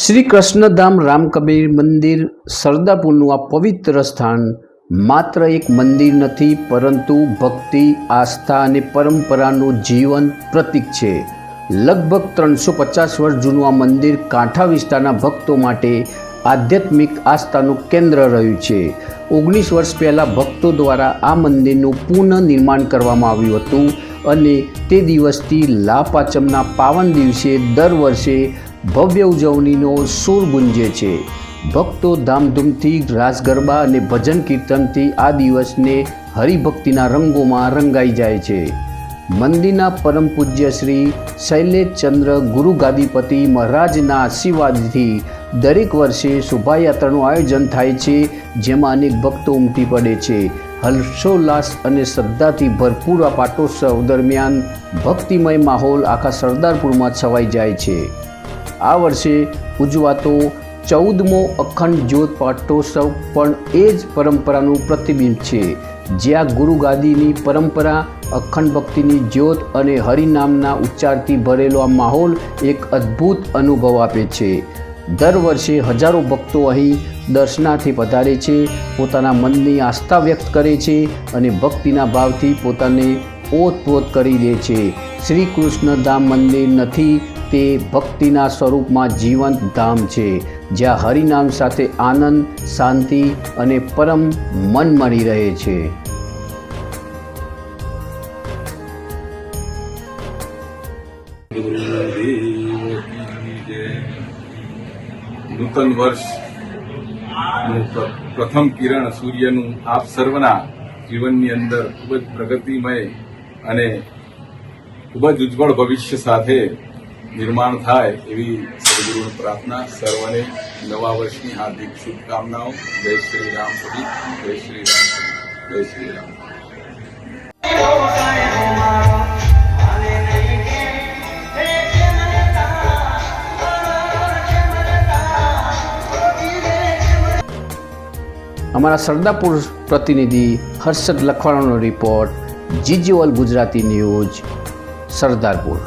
શ્રી કૃષ્ણધામ રામકબીર મંદિર સરદાપુરનું આ પવિત્ર સ્થાન માત્ર એક મંદિર નથી, પરંતુ ભક્તિ, આસ્થા અને પરંપરાનું જીવન પ્રતીક છે. લગભગ ત્રણસો પચાસ વર્ષ જૂનું આ મંદિર કાંઠા વિસ્તારના ભક્તો માટે આધ્યાત્મિક આસ્થાનું કેન્દ્ર રહ્યું છે. ઓગણીસ વર્ષ પહેલાં ભક્તો દ્વારા આ મંદિરનું પુનઃનિર્માણ કરવામાં આવ્યું હતું અને તે દિવસથી લાપાચમના પાવન દિવસે દર વર્ષે ભવ્ય ઉજવણીનો સૂર ગુંજે છે. ભક્તો ધામધૂમથી રાસ, ગરબા અને ભજન કીર્તનથી આ દિવસને હરિભક્તિના રંગોમાં રંગાઈ જાય છે. મંદિરના પરમ પૂજ્ય શ્રી શૈલેષચંદ્ર ગુરુ ગાદીપતિ મહારાજના આશીર્વાદથી દરેક વર્ષે શોભાયાત્રાનું આયોજન થાય છે, જેમાં અનેક ભક્તો ઉમટી પડે છે. હર્ષોલ્લાસ અને શ્રદ્ધાથી ભરપૂર આ પાટોત્સવ દરમિયાન ભક્તિમય માહોલ આખા સરદારપુરમાં છવાઈ જાય છે. આ વર્ષે ઉજવાતો ચૌદમો અખંડ જ્યોત પાટોત્સવ પણ એ જ પરંપરાનું પ્રતિબિંબ છે. જ્યાં ગુરુ ગાદીની પરંપરા, અખંડ ભક્તિની જ્યોત અને હરિનામના ઉચ્ચારથી ભરેલો આ માહોલ એક અદ્ભુત અનુભવ આપે છે. દર વર્ષે હજારો ભક્તો અહીં દર્શનાર્થે પધારે છે, પોતાના મનની આસ્થા વ્યક્ત કરે છે અને ભક્તિના ભાવથી પોતાને ઓતપ્રોત કરી દે છે. શ્રી કૃષ્ણ ધામ મંદિર નથી તે ભક્તિના સ્વરૂપમાં જીવંત ધામ છે, જ્યાં હરિનામ સાથે આનંદ, શાંતિ અને પરમ મન મળી રહે છે. નૂતન વર્ષ પ્રથમ કિરણ સૂર્યનું આપ સર્વના જીવનની અંદર ખૂબ જ પ્રગતિમય અને ખૂબ જ ઉજ્જવળ ભવિષ્ય સાથે નિર્માણ થાય એવી સદગુરુની પ્રાર્થના. સર્વને નવા વર્ષની હાર્દિક શુભકામનાઓ. જય શ્રી રામ જય શ્રી રામ જય શ્રી રામ અમારા સરદારપુર પ્રતિનિધિ હર્ષદ લખવાણાનો રિપોર્ટ જીજીઓલ ગુજરાતી ન્યૂઝ સરદારપુર.